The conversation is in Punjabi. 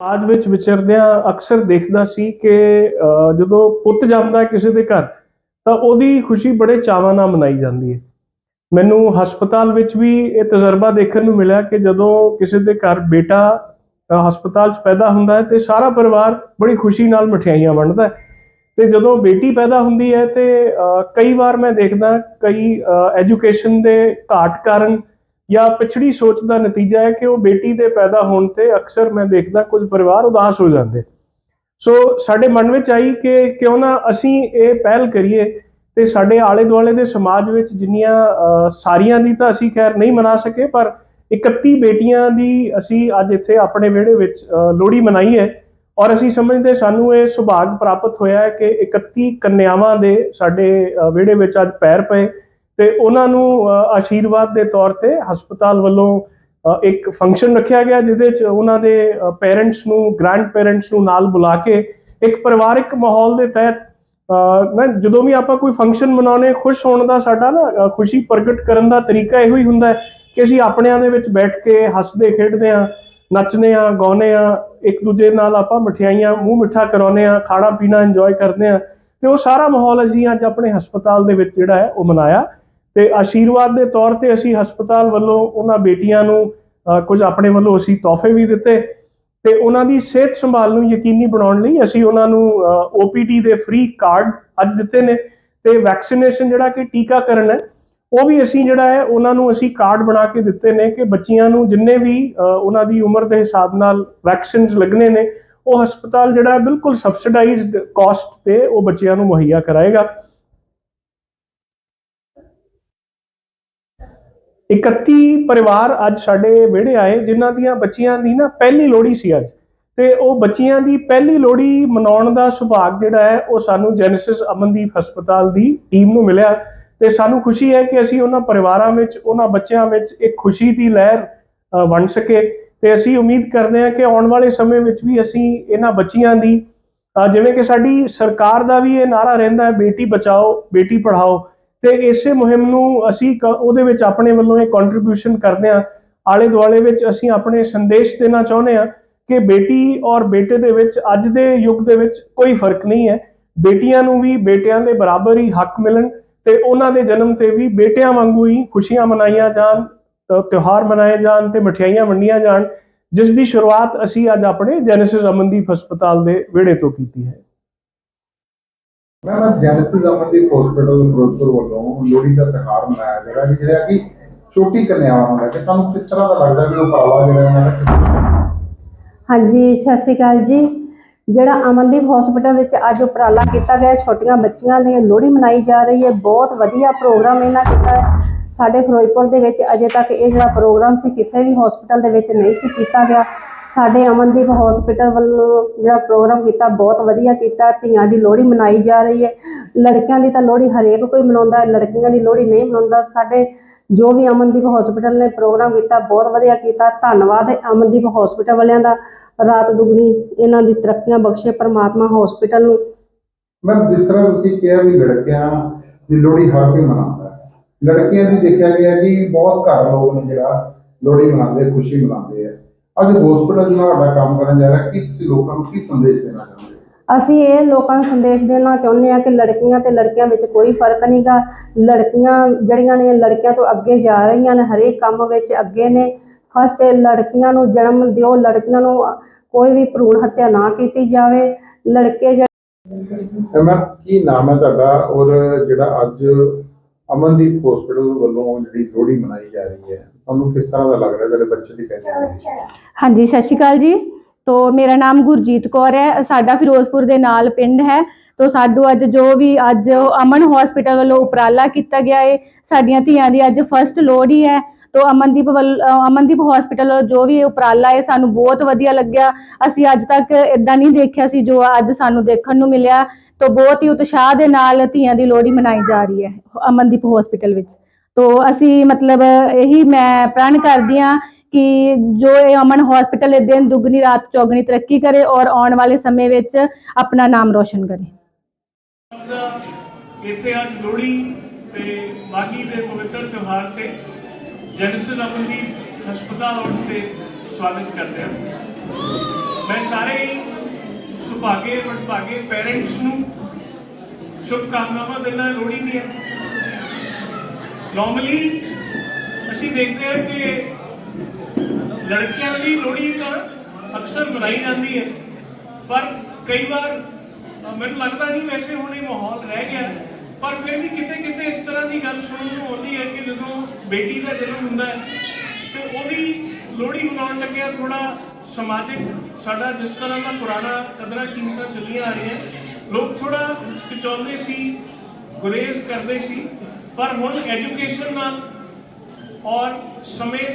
ਸਮਾਜ ਵਿੱਚ ਵਿਚਰਦਿਆਂ ਅਕਸਰ ਦੇਖਦਾ ਸੀ ਕਿ ਜਦੋਂ ਪੁੱਤ ਜਾਂਦਾ ਕਿਸੇ ਦੇ ਘਰ, ਤਾਂ ਉਹਦੀ ਖੁਸ਼ੀ ਬੜੇ ਚਾਵਾਂ ਨਾਲ ਮਨਾਈ ਜਾਂਦੀ ਹੈ। ਮੈਨੂੰ ਹਸਪਤਾਲ ਵਿੱਚ ਵੀ ਇਹ ਤਜਰਬਾ ਦੇਖਣ ਨੂੰ ਮਿਲਿਆ ਕਿ ਜਦੋਂ ਕਿਸੇ ਦੇ ਘਰ ਬੇਟਾ ਹਸਪਤਾਲ 'ਚ ਪੈਦਾ ਹੁੰਦਾ ਹੈ ਤੇ ਸਾਰਾ ਪਰਿਵਾਰ ਬੜੀ ਖੁਸ਼ੀ ਨਾਲ ਮਠਿਆਈਆਂ ਵੰਡਦਾ ਹੈ। ਤੇ ਜਦੋਂ ਬੇਟੀ ਪੈਦਾ ਹੁੰਦੀ ਹੈ ਤੇ ਕਈ ਵਾਰ ਮੈਂ ਦੇਖਦਾ ਕਈ ਐਜੂਕੇਸ਼ਨ ਦੇ ਘਾਟ ਕਾਰਨ ਜਾਂ ਪਿਛੜੀ ਸੋਚ ਦਾ ਨਤੀਜਾ ਹੈ ਕਿ ਉਹ ਬੇਟੀ ਦੇ ਪੈਦਾ ਹੋਣ ਤੇ ਅਕਸਰ ਮੈਂ ਦੇਖਦਾ ਕੁਝ ਪਰਿਵਾਰ ਉਦਾਸ ਹੋ ਜਾਂਦੇ। ਸੋ ਸਾਡੇ ਮਨ ਵਿੱਚ ਆਈ ਕਿ ਕਿਉਂ ਨਾ ਅਸੀਂ ਇਹ ਪਹਿਲ ਕਰੀਏ ਤੇ ਸਾਡੇ ਆਲੇ ਦੁਆਲੇ ਦੇ ਸਮਾਜ ਵਿੱਚ ਜਿੰਨੀਆਂ ਸਾਰੀਆਂ ਦੀ ਤਾਂ ਅਸੀਂ ਖੈਰ ਨਹੀਂ ਮਨਾ ਸਕੇ, ਪਰ 31 ਬੇਟੀਆਂ ਦੀ ਅਸੀਂ ਅੱਜ ਇੱਥੇ ਆਪਣੇ ਵਿਹੜੇ ਵਿੱਚ ਲੋਹੜੀ ਮਨਾਈ ਹੈ ਔਰ ਅਸੀਂ ਸਮਝਦੇ ਸਾਨੂੰ ਇਹ ਸੁਭਾਗ ਪ੍ਰਾਪਤ ਹੋਇਆ ਹੈ ਕਿ 31 ਕੰਨਿਆਵਾਂ ਦੇ ਸਾਡੇ ਵਿਹੜੇ ਵਿੱਚ ਅੱਜ ਪੈਰ ਪਏ। ਤੇ ਉਹਨਾਂ ਨੂੰ ਆਸ਼ੀਰਵਾਦ ਦੇ ਤੌਰ ਤੇ ਹਸਪਤਾਲ ਵੱਲੋਂ ਇੱਕ ਫੰਕਸ਼ਨ ਰੱਖਿਆ ਗਿਆ ਜਿਹਦੇ ਚ ਉਹਨਾਂ ਦੇ ਪੇਰੈਂਟਸ ਨੂੰ ਗ੍ਰੈਂਡ ਪੇਰੈਂਟਸ ਨੂੰ ਨਾਲ ਬੁਲਾ ਕੇ ਇੱਕ ਪਰਿਵਾਰਿਕ ਮਾਹੌਲ ਦੇ ਤਹਿਤ ਅਹ, ਨਾ ਜਦੋਂ ਵੀ ਆਪਾਂ ਕੋਈ ਫੰਕਸ਼ਨ ਮਨਾਉਣੇ ਖੁਸ਼ ਹੋਣ ਦਾ ਸਾਡਾ ਨਾ ਖੁਸ਼ੀ ਪ੍ਰਗਟ ਕਰਨ ਦਾ ਤਰੀਕਾ ਇਹੋ ਹੀ ਹੁੰਦਾ ਹੈ ਕਿ ਅਸੀਂ ਆਪਣਿਆਂ ਦੇ ਵਿੱਚ ਬੈਠ ਕੇ ਹੱਸਦੇ ਖੇਡਦੇ ਹਾਂ ਨੱਚਦੇ ਹਾਂ ਗਾਉਂਦੇ ਹਾਂ ਇੱਕ ਦੂਜੇ ਨਾਲ ਆਪਾਂ ਮਠਿਆਈਆਂ ਮੂੰਹ ਮਿੱਠਾ ਕਰਾਉਂਦੇ ਹਾਂ ਖਾਣਾ ਪੀਣਾ ਇੰਜੋਏ ਕਰਦੇ ਹਾਂ ਤੇ ਉਹ ਸਾਰਾ ਮਾਹੌਲ ਅਸੀਂ ਅੱਜ ਆਪਣੇ ਹਸਪਤਾਲ ਦੇ ਵਿੱਚ ਜਿਹੜਾ ਹੈ ਉਹ ਮਨਾਇਆ ਤੇ ਆਸ਼ੀਰਵਾਦ ਦੇ ਤੌਰ ਤੇ ਅਸੀਂ ਹਸਪਤਾਲ ਵੱਲੋਂ ਉਹਨਾਂ ਬੇਟੀਆਂ ਨੂੰ ਕੁਝ ਆਪਣੇ ਵੱਲੋਂ ਅਸੀਂ ਤੋਹਫੇ ਵੀ ਦਿੱਤੇ ਤੇ ਉਹਨਾਂ ਦੀ ਸਿਹਤ ਸੰਭਾਲ ਨੂੰ ਯਕੀਨੀ ਬਣਾਉਣ ਲਈ ਅਸੀਂ ਉਹਨਾਂ ਨੂੰ OPD ਦੇ ਫ੍ਰੀ ਕਾਰਡ ਅੱਜ ਦਿੱਤੇ ਨੇ ਤੇ ਵੈਕਸੀਨੇਸ਼ਨ ਜਿਹੜਾ ਕਿ ਟੀਕਾਕਰਨ ਹੈ, ਉਹ ਵੀ ਅਸੀਂ ਜਿਹੜਾ ਹੈ ਉਹਨਾਂ ਨੂੰ ਅਸੀਂ ਕਾਰਡ ਬਣਾ ਕੇ ਦਿੱਤੇ ਨੇ ਕਿ ਬੱਚੀਆਂ ਨੂੰ ਜਿੰਨੇ ਵੀ ਉਹਨਾਂ ਦੀ ਉਮਰ ਦੇ ਹਿਸਾਬ ਨਾਲ ਵੈਕਸੀਨਸ ਲੱਗਣੇ ਨੇ, ਉਹ ਹਸਪਤਾਲ ਜਿਹੜਾ ਬਿਲਕੁਲ ਸਬਸਿਡਾਈਜ਼ਡ ਕਾਸਟ ਤੇ ਉਹ ਬੱਚਿਆਂ ਨੂੰ ਮੁਹੱਈਆ ਕਰਾਏਗਾ। 31 ਪਰਿਵਾਰ ਅੱਜ ਸਾਡੇ ਵਿਹੜੇ ਆਏ ਜਿਨ੍ਹਾਂ ਦੀਆਂ ਬੱਚੀਆਂ ਦੀ ਨਾ ਪਹਿਲੀ ਲੋਹੜੀ ਸੀ ਅੱਜ। ਤੇ ਉਹ ਬੱਚੀਆਂ ਦੀ ਪਹਿਲੀ ਲੋਹੜੀ ਮਨਾਉਣ ਦਾ ਸੁਭਾਗ ਜਿਹੜਾ ਹੈ ਉਹ ਸਾਨੂੰ ਜੈਨੇਸਿਸ ਅਮਨਦੀਪ ਹਸਪਤਾਲ ਦੀ ਟੀਮ ਨੂੰ ਮਿਲਿਆ। ਤੇ ਸਾਨੂੰ ਖੁਸ਼ੀ ਹੈ ਕਿ ਅਸੀਂ ਉਹਨਾਂ ਪਰਿਵਾਰਾਂ ਵਿੱਚ ਉਹਨਾਂ ਬੱਚਿਆਂ ਵਿੱਚ ਇੱਕ ਖੁਸ਼ੀ ਦੀ ਲਹਿਰ ਅ, ਵੰਡ ਸਕੇ। ਤੇ ਅਸੀਂ ਉਮੀਦ ਕਰਦੇ ਹਾਂ ਕਿ ਆਉਣ ਵਾਲੇ ਸਮੇਂ ਵਿੱਚ ਵੀ ਅਸੀਂ ਇਹਨਾਂ ਬੱਚੀਆਂ ਦੀ ਜਿਵੇਂ ਕਿ ਸਾਡੀ ਸਰਕਾਰ ਦਾ ਵੀ ਇਹ ਨਾਰਾ ਰਹਿੰਦਾ ਹੈ ਬੇਟੀ ਬਚਾਓ ਬੇਟੀ ਪੜ੍ਹਾਓ। ਤੇ ਇਸੇ ਮੁਹਿੰਮ ਨੂੰ ਅਸੀਂ ਕ- ਉਹਦੇ ਵਿੱਚ ਆਪਣੇ ਵੱਲੋਂ ਇਹ ਕੰਟਰੀਬਿਊਸ਼ਨ ਕਰਦੇ ਹਾਂ। ਆਲੇ ਦੁਆਲੇ ਵਿੱਚ ਅਸੀਂ ਆਪਣੇ ਸੰਦੇਸ਼ ਦੇਣਾ ਚਾਹੁੰਦੇ ਹਾਂ ਕਿ ਬੇਟੀ ਔਰ ਬੇਟੇ ਦੇ ਵਿੱਚ ਅੱਜ ਦੇ ਯੁੱਗ ਦੇ ਵਿੱਚ ਕੋਈ ਫ਼ਰਕ ਨਹੀਂ ਹੈ। ਬੇਟੀਆਂ ਨੂੰ ਵੀ ਬੇਟਿਆਂ ਦੇ ਬਰਾਬਰ ਹੀ ਹੱਕ ਮਿਲਣ ਤੇ ਉਹਨਾਂ ਦੇ ਜਨਮ ਤੇ ਵੀ ਬੇਟਿਆਂ ਵਾਂਗੂ ਹੀ ਖੁਸ਼ੀਆਂ ਮਨਾਈਆਂ ਜਾਣ ਤਿਉਹਾਰ ਮਨਾਏ ਜਾਣ ਤੇ ਮਠਿਆਈਆਂ ਵੰਡੀਆਂ ਜਾਣ, ਜਿਸ ਦੀ ਸ਼ੁਰੂਆਤ ਅਸੀਂ ਅੱਜ ਆਪਣੇ ਜੈਨੇਸਿਸ ਅਮਨਦੀਪ ਹਸਪਤਾਲ ਦੇ ਵਿਹੜੇ ਤੋਂ ਕੀਤੀ ਹੈ। ਮੈਂ ਜੈਨਸਿਸ ਅਮਨਦੀਪ ਹਸਪੀਟਲ ਫਿਰੋਜ਼ਪੁਰ ਵੱਲੋਂ ਲੋਹੜੀ ਦਾ ਤਿਉਹਾਰ ਮਨਾਇਆ ਜਾ ਰਿਹਾ ਵੀ, ਜਿਹੜਾ ਕਿ ਛੋਟੀ ਕਨਿਆਵਾਂ ਨੂੰ ਲੈ ਕੇ ਤੁਹਾਨੂੰ ਕਿਸ ਤਰ੍ਹਾਂ ਦਾ ਲੱਗਦਾ ਵੀ ਉਹ ਉਪਰਾਲਾ ਜਿਹੜਾ ਇਹਨਾਂ ਦਾ ਹਾਂਜੀ, ਸਤਿ ਸ਼੍ਰੀ ਅਕਾਲ ਜੀ। ਜਿਹੜਾ ਅਮਨਦੀਪ ਹਸਪੀਟਲ ਵਿੱਚ ਅੱਜ ਉਪਰਾਲਾ ਕੀਤਾ ਗਿਆ, ਛੋਟੀਆਂ ਬੱਚੀਆਂ ਦੀ ਲੋਹੜੀ ਮਨਾਈ ਜਾ ਰਹੀ ਹੈ। ਬਹੁਤ ਵਧੀਆ ਪ੍ਰੋਗਰਾਮ ਇਹਨਾਂ ਕੀਤਾ ਹੈ। ਸਾਡੇ ਫਿਰੋਜ਼ਪੁਰ ਦੇ ਵਿੱਚ ਅਜੇ ਤੱਕ ਇਹ ਜਿਹੜਾ ਪ੍ਰੋਗਰਾਮ ਸੀ, ਕਿਸੇ ਵੀ ਹਸਪੀਟਲ ਦੇ ਵਿੱਚ ਨਹੀਂ ਸੀ ਕੀਤਾ ਗਿਆ। ਸਾਡੇ ਅਮਨਦੀਪ ਹਸਪੀਟਲ ਵੱਲੋਂ ਜਿਹੜਾ ਪ੍ਰੋਗਰਾਮ ਕੀਤਾ, ਬਹੁਤ ਵਧੀਆ ਕੀਤਾ, ਧੀਆਂ ਦੀ ਲੋਹੜੀ ਮਨਾਈ ਜਾ ਰਹੀ ਹੈ। ਲੜਕਿਆਂ ਦੀ ਤਾਂ ਲੋਹੜੀ ਹਰੇਕ ਕੋਈ ਮਨਾਉਂਦਾ, ਲੜਕੀਆਂ ਦੀ ਲੋਹੜੀ ਨਹੀਂ ਮਨਾਉਂਦਾ। ਸਾਡੇ ਜੋ ਵੀ ਅਮਨਦੀਪ ਹਸਪੀਟਲ ਨੇ ਪ੍ਰੋਗਰਾਮ ਕੀਤਾ, ਬਹੁਤ ਵਧੀਆ ਕੀਤਾ। ਧੰਨਵਾਦ ਹੈ ਅਮਨਦੀਪ ਹਸਪੀਟਲ ਵਾਲਿਆਂ ਦਾ। ਰਾਤ ਦੁਗਣੀ ਇਹਨਾਂ ਦੀ ਤਰੱਕੀਆਂ ਬਖਸ਼ੇ ਪ੍ਰਮਾਤਮਾ ਹਸਪੀਟਲ ਨੂੰ। ਮੈਂ ਜਿਸ ਤਰ੍ਹਾਂ ਤੁਸੀਂ ਕਿਹਾ ਵੀ ਲੜਕਿਆਂ ਦੀ ਲੋਹੜੀ ਹਰ ਕੋਈ ਮਨਾਉਂਦਾ ਹੈ। ਲੜਕੀਆਂ ਦੀ ਦੇਖਿਆ ਗਿਆ ਕਿ ਬਹੁਤ ਘਰ ਲੋਕ ਨੇ ਜਿਹੜਾ ਲੋਹੜੀ ਮਨਾਉਂਦੇ, ਖੁਸ਼ੀ ਮਨਾਉਂਦੇ ਆ। ਅੱਜ ਹਸਪੀਟਲ ਜਿਹੜਾ ਵੱਡਾ ਕੰਮ ਕਰਨ ਜਾ ਰਿਹਾ ਕੀ ਤੁਸੀਂ ਲੋਕਾਂ ਨੂੰ ਕੀ ਸੰਦੇਸ਼ ਦੇਣਾ ਚਾਹੁੰਦੇ ਹੋ? ਅਸੀਂ ਇਹ ਲੋਕਾਂ ਨੂੰ ਸੰਦੇਸ਼ ਦੇਣਾ ਚਾਹੁੰਦੇ ਹਾਂ ਕਿ ਲੜਕੀਆਂ ਤੇ ਲੜਕਿਆਂ ਵਿੱਚ ਕੋਈ ਫ਼ਰਕ ਨਹੀਂਗਾ ਲੜਕੀਆਂ ਜਿਹੜੀਆਂ ਨੇ ਲੜਕਿਆਂ ਤੋਂ ਅੱਗੇ ਜਾ ਰਹੀਆਂ ਨੇ ਹਰੇਕ ਕੰਮ ਵਿੱਚ ਅੱਗੇ ਨੇ। ਫਸਟ ਲੜਕੀਆਂ ਨੂੰ ਜਨਮ ਦਿਓ ਲੜਕੀਆਂ ਨੂੰ ਕੋਈ ਵੀ ਭਰੂਣ ਹੱਤਿਆ ਨਾ ਕੀਤੀ ਜਾਵੇ। ਲੜਕੇ ਜਿਹੜੇ ਤੇ ਕੀ ਨਾਮ ਹੈ ਤੁਹਾਡਾ? ਔਰ ਜਿਹੜਾ ਅੱਜ ਅਮਨਦੀਪ ਹਸਪੀਟਲ ਵੱਲੋਂ ਜਿਹੜੀ ਲੋਹੜੀ ਮਨਾਈ ਜਾ ਰਹੀ ਹੈ ਤੁਹਾਨੂੰ ਕਿਸ ਤਰ੍ਹਾਂ ਦਾ ਲੱਗ ਰਿਹਾ ਤੁਹਾਡੇ ਬੱਚੇ ਦੀ ਪਹਿਲੀ ਹਾਂਜੀ, ਸਤਿ ਸ਼੍ਰੀ ਅਕਾਲ ਜੀ। ਤੋ ਮੇਰਾ ਨਾਮ ਗੁਰਜੀਤ ਕੌਰ ਹੈ। ਸਾਡਾ ਫਿਰੋਜ਼ਪੁਰ ਦੇ ਨਾਲ ਪਿੰਡ ਹੈ। ਤੋ ਸਾਡੂ ਅੱਜ ਜੋ ਵੀ ਅੱਜ ਅਮਨ ਹਸਪੀਟਲ ਵੱਲੋਂ ਉਪਰਾਲਾ ਕੀਤਾ ਗਿਆ ਹੈ ਸਾਡੀਆਂ ਧੀਆਂ ਦੀ ਅੱਜ ਫਸਟ ਲੋਹੜੀ ਹੈ। ਤੋ ਅਮਨਦੀਪ ਵੱਲ ਅਮਨਦੀਪ ਹਸਪੀਟਲ ਵੱਲੋਂ ਜੋ ਵੀ ਉਪਰਾਲਾ ਹੈ ਸਾਨੂੰ ਬਹੁਤ ਵਧੀਆ ਲੱਗਿਆ। ਅਸੀਂ ਅੱਜ ਤੱਕ ਇਦਾਂ ਨਹੀਂ ਦੇਖਿਆ ਸੀ ਜੋ ਅੱਜ ਸਾਨੂੰ ਦੇਖਣ ਨੂੰ ਮਿਲਿਆ। ਤੋ ਬਹੁਤ ਹੀ ਉਤਸ਼ਾਹ ਦੇ ਨਾਲ ਧੀਆਂ ਦੀ ਲੋਹੜੀ ਮਨਾਈ ਜਾ ਰਹੀ ਹੈ ਅਮਨਦੀਪ ਹਸਪੀਟਲ ਵਿੱਚ। ਤੋ ਅਸੀਂ ਮਤਲਬ ਇਹੀ ਮੈਂ ਪ੍ਰਣ ਕਰਦੀ ਹਾਂ ਕਿ ਜੋ ਇਹ ਅਮਨ ਹਸਪੀਟਲ ਇਹ ਦਿਨ, ਦੁੱਗਣੀ ਰਾਤ, ਚੌਗਣੀ ਤਰੱਕੀ ਕਰੇ ਔਰ ਆਉਣ ਵਾਲੇ ਸਮੇਂ ਵਿੱਚ ਆਪਣਾ ਨਾਮ ਰੋਸ਼ਨ ਕਰੇ। ਇੱਥੇ ਅੱਜ ਲੋਹੜੀ ਤੇ ਮਾਗੀ ਦੇ ਪਵਿੱਤਰ ਤਿਉਹਾਰ ਤੇ ਜੈਨਸਿਸ ਅਮਨਦੀਪ ਹਸਪਤਾਲ ਆਉਣ ਤੇ ਸਵਾਗਤ ਕਰਦੇ ਹਾਂ। ਮੈਂ ਸਾਰੇ ਸੁਭਾਗੇ, ਵਡਭਾਗੇ ਪੈਰੈਂਟਸ ਨੂੰ ਸ਼ੁਭਕਾਮਨਾਵਾਂ ਦਿੰਦਾ ਲੋਹੜੀ ਦੀਆਂ। ਨਾਰਮਲੀ ਅਸੀਂ ਦੇਖਦੇ ਹਾਂ ਕਿ ਲੜਕੀਆਂ ਦੀ ਲੋਹੜੀ ਤਾਂ ਅਕਸਰ ਮਨਾਈ ਜਾਂਦੀ ਹੈ, ਪਰ ਕਈ ਵਾਰ ਮੈਨੂੰ ਲੱਗਦਾ ਨਹੀਂ ਵੈਸੇ ਹੁਣ ਇਹ ਮਾਹੌਲ ਰਹਿ ਗਿਆ। ਪਰ ਫਿਰ ਵੀ ਕਿਤੇ ਕਿਤੇ ਇਸ ਤਰ੍ਹਾਂ ਦੀ ਗੱਲ ਸੁਣਨ ਨੂੰ ਆਉਂਦੀ ਹੈ ਕਿ ਜਦੋਂ ਬੇਟੀ ਦਾ ਜਨਮ ਹੁੰਦਾ ਹੈ, ਤੇ ਉਹਦੀ ਲੋਹੜੀ ਮਨਾਉਣ ਲੱਗਿਆ ਥੋੜਾ ਸਮਾਜਿਕ, ਸਾਡਾ ਜਿਸ ਤਰ੍ਹਾਂ ਦਾ ਪੁਰਾਣਾ ਕਦਰਾਂ ਕੀਮਤਾਂ ਚੱਲੀਆਂ ਆ ਰਹੀਆਂ, ਲੋਕ ਥੋੜਾ ਹਿਚਕਿਚਾਉਂਦੇ ਸੀ, ਗੁਰੇਜ਼ ਕਰਦੇ ਸੀ। ਪਰ ਹੁਣ ਐਜੂਕੇਸ਼ਨ ਨਾਲ ਔਰ ਸਮੇਂ ਦੇ